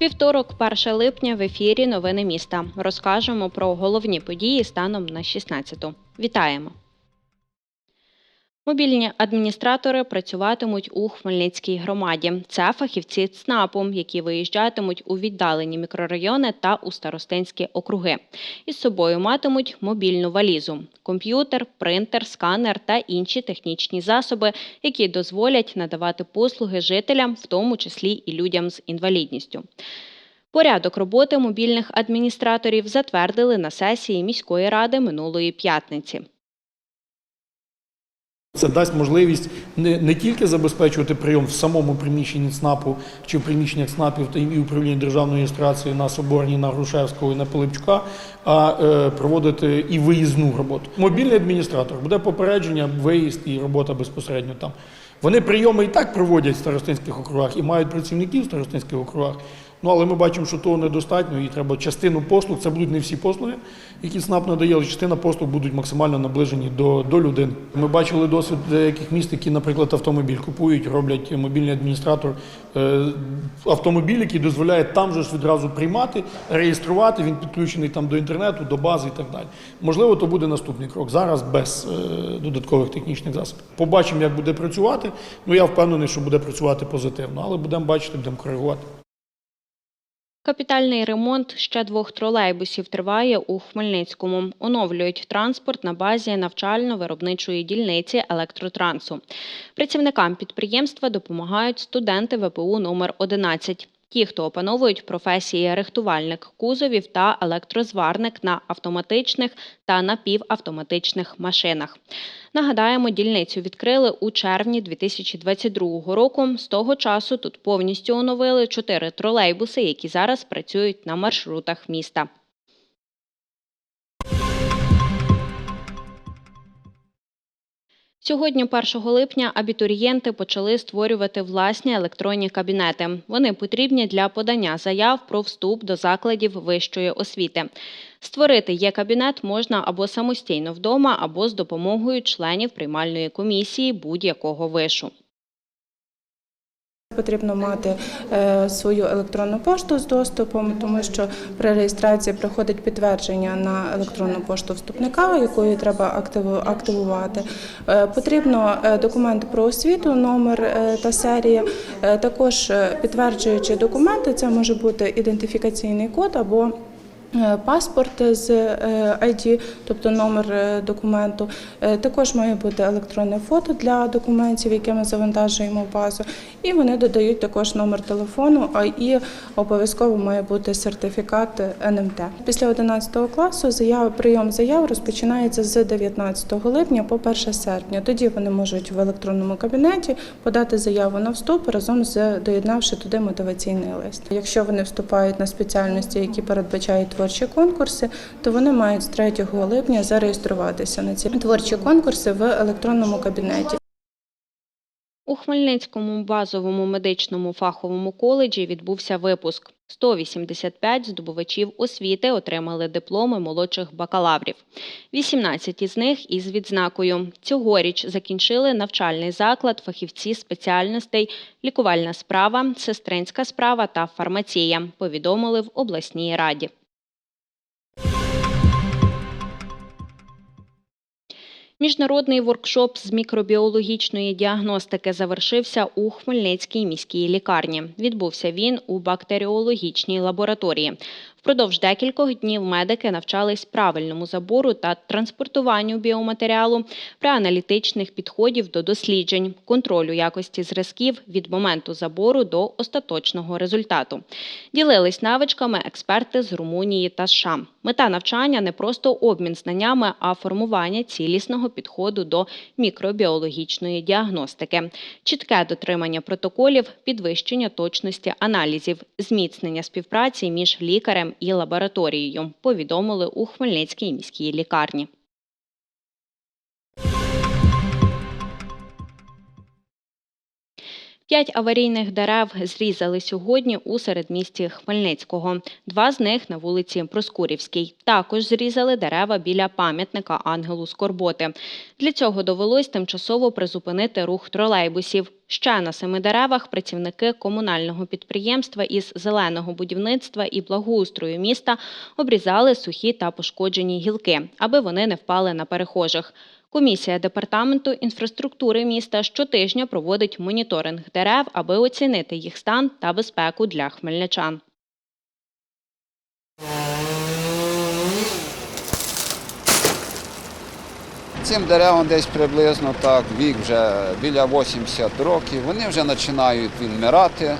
Вівторок, 1 липня, в ефірі Новини міста. Розкажемо про головні події станом на 16-ту. Вітаємо! Мобільні адміністратори працюватимуть у Хмельницькій громаді. Це фахівці ЦНАПу, які виїжджатимуть у віддалені мікрорайони та у старостинські округи. Із собою матимуть мобільну валізу, комп'ютер, принтер, сканер та інші технічні засоби, які дозволять надавати послуги жителям, в тому числі і людям з інвалідністю. Порядок роботи мобільних адміністраторів затвердили на сесії міської ради минулої п'ятниці. Це дасть можливість не, не тільки забезпечувати прийом в самому приміщенні ЦНАПу чи в приміщеннях ЦНАПів та і управління державної реєстрації на Соборній, на Грушевського і на Пилипчука, а е, проводити і виїзну роботу. Мобільний адміністратор буде попередження, виїзд і робота безпосередньо там. Вони прийоми і так проводять в старостинських округах і мають працівників в старостинських округах. Ну, але ми бачимо, що того недостатньо, і треба частину послуг, це будуть не всі послуги, які СНАП надає, але частина послуг будуть максимально наближені до, до людини. Ми бачили досвід деяких міст, які, наприклад, автомобіль купують, роблять мобільний адміністратор е, автомобіль, який дозволяє там же ж відразу приймати, реєструвати, він підключений там до інтернету, до бази і так далі. Можливо, то буде наступний крок. Зараз без е, додаткових технічних засобів. Побачимо, як буде працювати. Ну я впевнений, що буде працювати позитивно, але будемо бачити, будемо коригувати. Капітальний ремонт ще двох тролейбусів триває у Хмельницькому. Оновлюють транспорт на базі навчально-виробничої дільниці електротрансу. Працівникам підприємства допомагають студенти ВПУ номер 11 Ті, хто опановують професії рихтувальник кузовів та електрозварник на автоматичних та напівавтоматичних машинах. Нагадаємо, дільницю відкрили у червні 2022 року. З того часу тут повністю оновили чотири тролейбуси, які зараз працюють на маршрутах міста. Сьогодні, 1 липня, абітурієнти почали створювати власні електронні кабінети. Вони потрібні для подання заяв про вступ до закладів вищої освіти. Створити є кабінет можна або самостійно вдома, або з допомогою членів приймальної комісії будь-якого вишу. Потрібно мати е, свою електронну пошту з доступом, тому що при реєстрації приходить підтвердження на електронну пошту вступника, якою треба активу- активувати. Е, Потрібно е, документ про освіту, номер та серія. Також підтверджуючи документи, це може бути ідентифікаційний код або Паспорт з е, ID, тобто номер е, документу. Е, Також має бути електронне фото для документів, які ми завантажуємо в базу. І вони додають також номер телефону, а і обов'язково має бути сертифікат НМТ. Після 11 класу заява, прийом заяв розпочинається з 19 липня по 1 серпня. Тоді вони можуть в електронному кабінеті подати заяву на вступ разом з доєднавши туди мотиваційний лист. Якщо вони вступають на спеціальності, які передбачають творчі конкурси, то вони мають з 3 липня зареєструватися на ці творчі конкурси в електронному кабінеті. У Хмельницькому базовому медичному фаховому коледжі відбувся випуск. 185 здобувачів освіти отримали дипломи молодших бакалаврів. 18 із них із відзнакою. Цьогоріч закінчили навчальний заклад фахівці спеціальностей лікувальна справа, сестринська справа та фармація, повідомили в обласній раді. Міжнародний воркшоп з мікробіологічної діагностики завершився у Хмельницькій міській лікарні. Відбувся він у бактеріологічній лабораторії. Впродовж декількох днів медики навчались правильному забору та транспортуванню біоматеріалу, преаналітичних підходів до досліджень, контролю якості зразків від моменту забору до остаточного результату. Ділились навичками експерти з Румунії та США. Мета навчання не просто обмін знаннями, а формування цілісного підходу до мікробіологічної діагностики, чітке дотримання протоколів, підвищення точності аналізів, зміцнення співпраці між лікарем і лабораторією, повідомили у Хмельницькій міській лікарні. П'ять аварійних дерев зрізали сьогодні у середмісті Хмельницького. Два з них на вулиці Проскурівській. Також зрізали дерева біля пам'ятника Ангелу Скорботи. Для цього довелось тимчасово призупинити рух тролейбусів. Ще на семи деревах працівники комунального підприємства із зеленого будівництва і благоустрою міста обрізали сухі та пошкоджені гілки, аби вони не впали на перехожих. Комісія департаменту інфраструктури міста щотижня проводить моніторинг дерев, аби оцінити їх стан та безпеку для хмельничан. Цим деревам десь приблизно так, вік вже біля 80 років. Вони вже починають відмирати,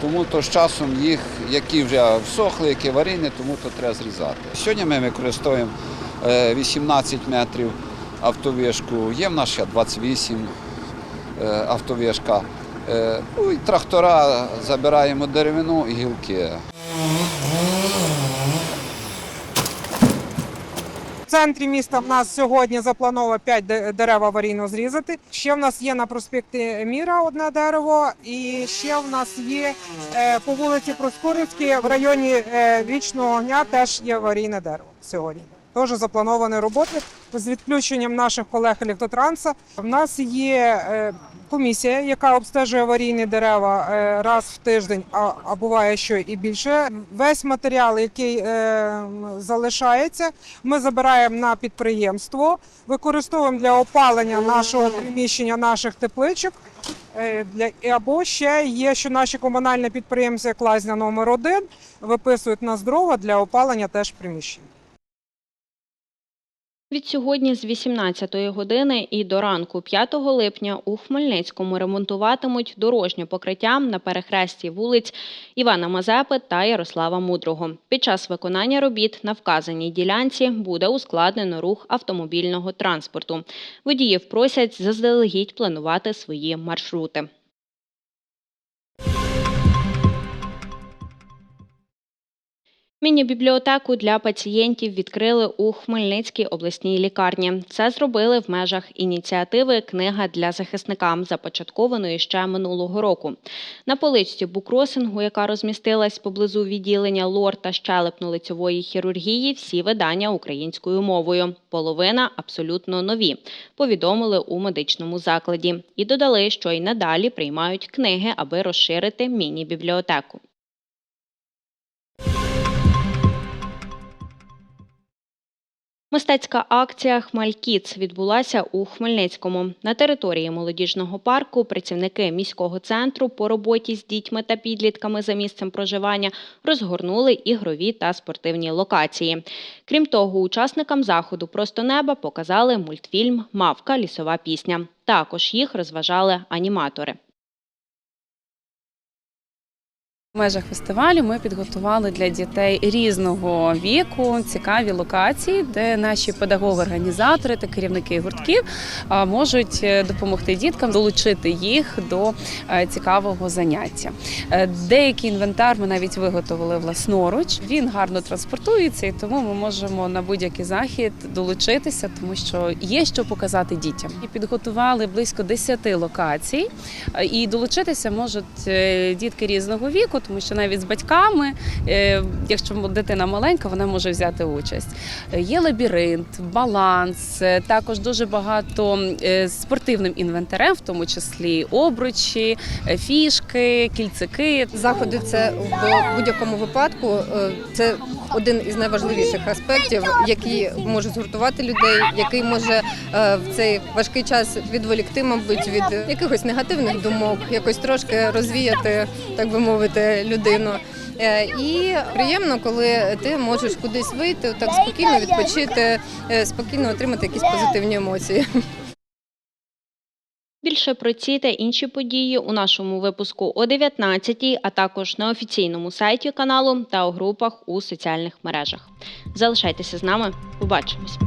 тому то з часом їх, які вже всохли, які аварійні, тому то треба зрізати. Сьогодні ми використовуємо е, 18 метрів автовишку, є в нас ще 28 е, автовишка. Е, Ну, і трактора забираємо деревину і гілки. В центрі міста в нас сьогодні заплановано 5 дерев аварійно зрізати. Ще в нас є на проспекті Міра одне дерево, і ще в нас є е, по вулиці Проскурівській в районі Вічного огня теж є аварійне дерево сьогодні. Теж заплановані роботи з відключенням наших колег електротранса. В нас є е, комісія, яка обстежує аварійні дерева е, раз в тиждень, а, буває, що і більше. Весь матеріал, який е, залишається, ми забираємо на підприємство, використовуємо для опалення нашого приміщення, наших тепличок. Для або ще є, що наші комунальні підприємці, як лазня номер 1 виписують нас дрова для опалення теж приміщень. Від сьогодні з 18-ї години і до ранку 5 липня у Хмельницькому ремонтуватимуть дорожнє покриття на перехресті вулиць Івана Мазепи та Ярослава Мудрого. Під час виконання робіт на вказаній ділянці буде ускладнено рух автомобільного транспорту. Водіїв просять заздалегідь планувати свої маршрути. Міні-бібліотеку для пацієнтів відкрили у Хмельницькій обласній лікарні. Це зробили в межах ініціативи Книга для захисника, започаткованої ще минулого року. На поличці букросингу, яка розмістилась поблизу відділення лор та щелепно-лицьової хірургії, всі видання українською мовою. Половина абсолютно нові. Повідомили у медичному закладі і додали, що й надалі приймають книги, аби розширити міні-бібліотеку. Мистецька акція Хмалькіц відбулася у Хмельницькому. На території молодіжного парку працівники міського центру по роботі з дітьми та підлітками за місцем проживання розгорнули ігрові та спортивні локації. Крім того, учасникам заходу Просто неба показали мультфільм Мавка лісова пісня. Також їх розважали аніматори. В межах фестивалю ми підготували для дітей різного віку цікаві локації, де наші педагоги-організатори та керівники гуртків можуть е, допомогти діткам долучити їх до е, цікавого заняття. Е, Деякий інвентар ми навіть виготовили власноруч. Він гарно транспортується, і тому ми можемо на будь-який захід долучитися, тому що є що показати дітям. І підготували близько 10 локацій, і долучитися можуть дітки різного віку, тому що навіть з батьками, е, якщо дитина маленька, вона може взяти участь. Є лабіринт, баланс, е, також дуже багато е, спортивним інвентарем, в тому числі обручі, фішки, кільцики. Заходи це в будь-якому випадку це один із найважливіших аспектів, який може згуртувати людей, який може в цей важкий час відволікти, мабуть, від якихось негативних думок, якось трошки розвіяти, так би мовити, людину. Е, І приємно, коли ти можеш кудись вийти, так спокійно відпочити, е, спокійно отримати якісь позитивні емоції. Більше про ці та інші події у нашому випуску о 19 а також на офіційному сайті каналу та у групах у соціальних мережах. Залишайтеся з нами. Побачимось.